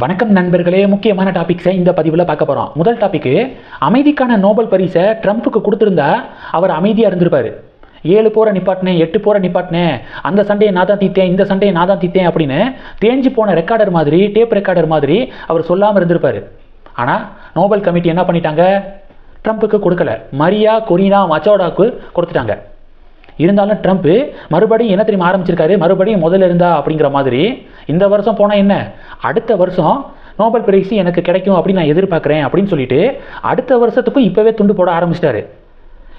வணக்கம் நண்பர்களே முக்கியமான டாபிக்ஸை இந்த பதிவில் பார்க்க போகிறோம் முதல் டாபிக்கு அமைதிக்கான நோபல் பரிசை ட்ரம்ப்புக்கு கொடுத்துருந்தா அவர் அமைதியாக இருந்திருப்பார். ஏழு போரை நிப்பாட்டினேன் எட்டு போரை நிப்பாட்டினேன் அந்த சண்டையை நான் தான் தீத்தேன் இந்த சண்டையை நான் தான் தீத்தேன் அப்படின்னு தேஞ்சு போன ரெக்கார்டர் மாதிரி டேப் ரெக்கார்டர் மாதிரி அவர் சொல்லாமல் இருந்திருப்பார். ஆனால் நோபல் கமிட்டி என்ன பண்ணிட்டாங்க? ட்ரம்ப்புக்கு கொடுக்கல. மரியா கொரினா மச்சோடாவுக்கு கொடுத்துட்டாங்க. இருந்தாலும் ட்ரம்ப்பு மறுபடியும் என்ன தெரியுமா ஆரம்பிச்சிருக்காரு? மறுபடியும் முதல்ல இருந்தா அப்படிங்கிற மாதிரி இந்த வருஷம் போனால் என்ன? அடுத்த வருஷம் நோபல் பிரைஸ் எனக்கு கிடைக்கும் அப்படின்னு நான் எதிர்பார்க்குறேன் அப்படின்னு சொல்லிட்டு அடுத்த வருஷத்துக்கும் இப்போவே துண்டு போட ஆரம்பிச்சிட்டாரு.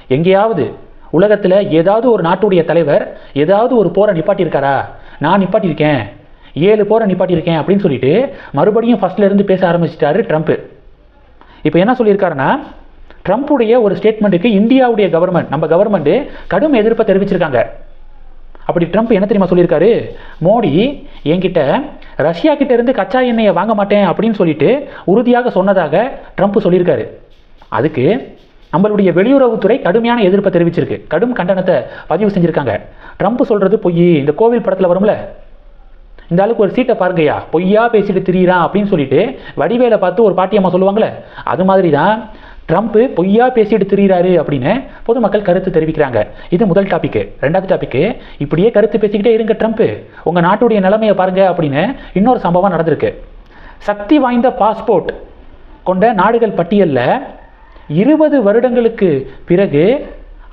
எங்கேயாவது உலகத்தில் ஏதாவது ஒரு நாட்டுடைய தலைவர் ஏதாவது ஒரு போரை நிப்பாட்டியிருக்காரா? நான் நிப்பாட்டியிருக்கேன். ஏழு போரை நிப்பாட்டியிருக்கேன் அப்படின்னு சொல்லிட்டு மறுபடியும் ஃபர்ஸ்ட்ல இருந்து பேச ஆரம்பிச்சிட்டாரு ட்ரம்ப். இப்போ என்ன சொல்லியிருக்காருன்னா ட்ரம்ப்புடைய ஒரு ஸ்டேட்மெண்ட்டுக்கு இந்தியாவுடைய கவர்மெண்ட் நம்ம கவர்மெண்ட்டு கடும் எதிர்ப்பை தெரிவிச்சிருக்காங்க. அப்படி ட்ரம்ப் என்ன தெரியுமா சொல்லியிருக்காரு? மோடி என்கிட்ட ரஷ்யா கிட்ட இருந்து கச்சா எண்ணெயை வாங்க மாட்டேன் அப்படின்னு சொல்லிட்டு உறுதியாக சொன்னதாக ட்ரம்ப் சொல்லியிருக்காரு. அதுக்கு நம்மளுடைய வெளியுறவுத்துறை கடுமையான எதிர்ப்பை தெரிவிச்சிருக்கு. கடும் கண்டனத்தை பதிவு செஞ்சுருக்காங்க. ட்ரம்ப் சொல்கிறது பொய். இந்த கோவில் படத்தில் வரும்ல? இந்த ஆளுக்கு ஒரு சீட்டை பாருங்கய்யா. பொய்யா பேசிட்டு திரியிறான் அப்படின்னு சொல்லிட்டு வடிவேலை பார்த்து ஒரு பாட்டியம்மா சொல்லுவாங்களே. அது மாதிரி தான் ட்ரம்ப் பொய்யா பேசிட்டு திரிகிறாரு அப்படின்னு பொதுமக்கள் கருத்து தெரிவிக்கிறாங்க. இது முதல் டாபிக் ரெண்டாவது டாபிக் இப்படியே கருத்து பேசிக்கிட்டே இருங்க ட்ரம்ப் உங்கள் நாட்டுடைய நிலைமையை பாருங்க அப்படின்னு இன்னொரு சம்பவம் நடந்திருக்கு. சக்தி வாய்ந்த பாஸ்போர்ட் கொண்ட நாடுகள் பட்டியலில் இருபது வருடங்களுக்கு பிறகு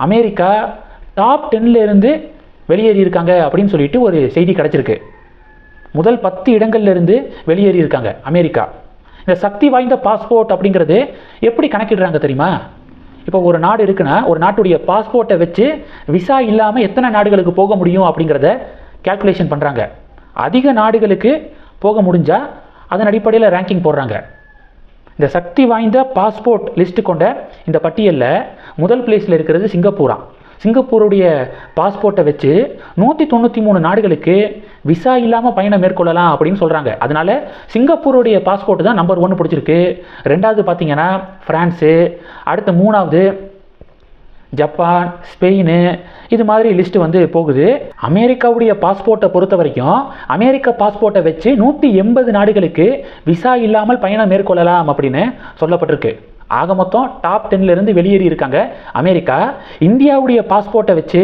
அமெரிக்கா டாப் டென்லேருந்து வெளியேறி இருக்காங்க அப்படின்னு சொல்லிட்டு ஒரு செய்தி கிடச்சிருக்கு. முதல் பத்து இடங்கள்லேருந்து வெளியேறி இருக்காங்க அமெரிக்கா. இந்த சக்தி வாய்ந்த பாஸ்போர்ட் அப்படிங்கிறது எப்படி கணக்கிடுறாங்க தெரியுமா? இப்போ ஒரு நாடு இருக்குன்னா ஒரு நாட்டுடைய பாஸ்போர்ட்டை வச்சு விசா இல்லாமல் எத்தனை நாடுகளுக்கு போக முடியும் அப்படிங்கிறத கால்குலேஷன் பண்ணுறாங்க அதிக நாடுகளுக்கு போக முடிஞ்சால் அதன் அடிப்படையில் ரேங்கிங் போடுறாங்க. இந்த சக்தி வாய்ந்த பாஸ்போர்ட் லிஸ்ட் கொண்ட இந்த பட்டியலில் முதல் பிளேஸில் இருக்கிறது சிங்கப்பூரா. சிங்கப்பூருடைய பாஸ்போர்ட்டை வச்சு நூற்றி தொண்ணூற்றி மூணு நாடுகளுக்கு விசா இல்லாமல் பயணம் மேற்கொள்ளலாம் அப்படின்னு சொல்கிறாங்க அதனால் சிங்கப்பூருடைய பாஸ்போர்ட் தான் நம்பர் ஒன்று பிடிச்சிருக்கு. ரெண்டாவது பார்த்தீங்கன்னா ஃப்ரான்ஸு அடுத்து மூணாவது ஜப்பான் ஸ்பெயின் இது மாதிரி லிஸ்ட் வந்து போகுது. அமெரிக்காவுடைய பாஸ்போர்ட்டை பொறுத்த வரைக்கும் அமெரிக்க பாஸ்போர்ட்டை வச்சு நூற்றி எண்பது நாடுகளுக்கு விசா இல்லாமல் பயணம் மேற்கொள்ளலாம் அப்படின்னு சொல்லப்பட்டிருக்கு. ஆக மொத்தம் டாப் டென்லேருந்து வெளியேறி இருக்காங்க. அமெரிக்கா இந்தியாவுடைய பாஸ்போர்ட்டை வச்சு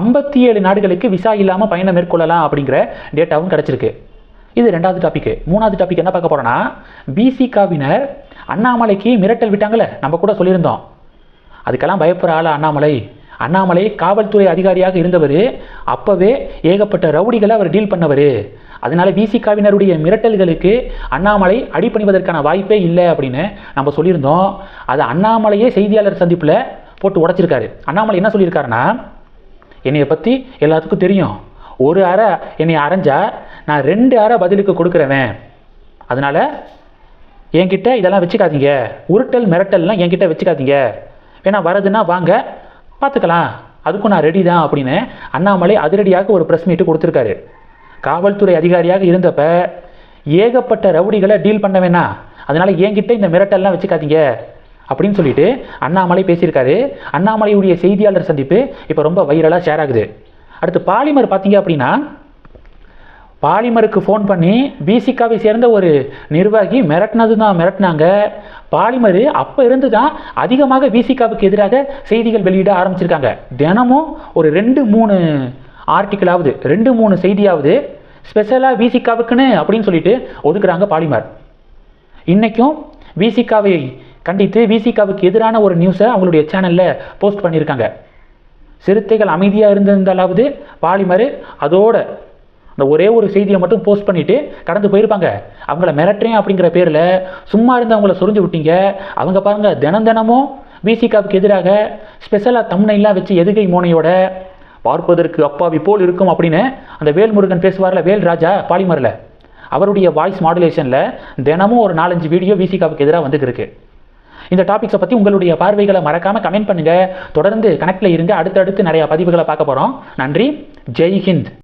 ஐம்பத்தி ஏழு நாடுகளுக்கு விசா இல்லாமல் பயணம் மேற்கொள்ளலாம் அப்படிங்கிற டேட்டாவும் கிடச்சிருக்கு. இது ரெண்டாவது டாப்பிக்கு மூணாவது டாபிக் என்ன பார்க்க போகிறோன்னா பிசிகாவினர் அண்ணாமலைக்கு மிரட்டல் விட்டாங்கல்ல நம்ம கூட சொல்லியிருந்தோம். அதுக்கெல்லாம் பயப்படுற ஆள் அண்ணாமலை. அண்ணாமலை காவல்துறை அதிகாரியாக இருந்தவர். அப்போவே ஏகப்பட்ட ரவுடிகளை அவர் டீல் பண்ணவர். அதனால விசிகாவினருடைய மிரட்டல்களுக்கு அண்ணாமலை அடிபணிவதற்கான வாய்ப்பே இல்லை அப்படின்னு நம்ம சொல்லியிருந்தோம். அதை அண்ணாமலையே செய்தியாளர் சந்திப்பில் போட்டு உடச்சிருக்காரு. அண்ணாமலை என்ன சொல்லியிருக்காருன்னா என்னையை பற்றி எல்லாத்துக்கும் தெரியும். ஒரு அறை என்னை அரைஞ்சா நான் ரெண்டு அறை பதிலுக்கு கொடுக்குறவன். அதனால் என்கிட்ட இதெல்லாம் வச்சுக்காதீங்க. உருட்டல் மிரட்டல்லாம் என்கிட்ட வச்சுக்காதீங்க. வேணா வரதுன்னா வாங்க பார்த்துக்கலாம். அதுக்கும் நான் ரெடி தான் அப்படின்னு அண்ணாமலை அதிரடியாக ஒரு ப்ரெஸ் மீட்டு கொடுத்துருக்காரு. காவல்துறை அதிகாரியாக இருந்தப்ப ஏகப்பட்ட ரவுடிகளை டீல் பண்ண வேணாம் அதனால் என்கிட்ட இந்த மிரட்டல்லாம் வச்சுக்காதீங்க அப்படின்னு சொல்லிட்டு அண்ணாமலை பேசியிருக்காரு. அண்ணாமலையுடைய செய்தியாளர் சந்திப்பு இப்போ ரொம்ப வைரலாக ஷேர் ஆகுது. அடுத்து பாலிமர் பார்த்தீங்க அப்படின்னா பாலிமருக்கு ஃபோன் பண்ணி பிசிகாவை சேர்ந்த ஒரு நிர்வாகி மிரட்டினது தான் மிரட்டினாங்க. பாலிமர் அப்போ இருந்து தான் அதிகமாக பிசிகாவுக்கு எதிராக செய்திகள் வெளியிட ஆரம்பிச்சிருக்காங்க. தினமும் ஒரு ரெண்டு மூணு ஆர்டிக்கிளாவது ரெண்டு மூணு செய்தியாவது ஸ்பெஷலாக விசிகாவுக்குன்னு அப்படின்னு சொல்லிட்டு ஒதுக்குறாங்க பாலிமர். இன்றைக்கும் விசிகாவை கண்டித்து விசிகாவுக்கு எதிரான ஒரு நியூஸை அவங்களுடைய சேனலில் போஸ்ட் பண்ணியிருக்காங்க. சிறுத்தைகள் அமைதியாக இருந்திருந்தாலாவது பாலிமர் அதோட அந்த ஒரே ஒரு செய்தியை மட்டும் போஸ்ட் பண்ணிவிட்டு கடந்து போயிருப்பாங்க. அவங்கள மிரட்டுறேன் அப்படிங்கிற பேரில் சும்மா இருந்து அவங்கள சொரிஞ்சு விட்டீங்க. அவங்க பாருங்கள் தினம் தினமும் பிசிகாவுக்கு எதிராக ஸ்பெஷலாக தம்னைலாம் வச்சு எதுகை மோனையோட பார்ப்பதற்கு அப்பாவி போல் இருக்கும் அப்படின்னு அந்த வேல்முருகன் பேசுவார்ல வேல்ராஜா பாலிமரில். அவருடைய வாய்ஸ் மாடுலேஷனில் தினமும் ஒரு நாலஞ்சு வீடியோ விசிகாவுக்கு எதிராக வந்துருக்கு. இந்த டாபிக்ஸை பற்றி உங்களுடைய பார்வைகளை மறக்காமல் கமெண்ட் பண்ணுங்கள் தொடர்ந்து கனெக்டில் இருங்க. அடுத்தடுத்து நிறையா பதிவுகளை பார்க்க போகிறோம் நன்றி. ஜெய் ஹிந்த்.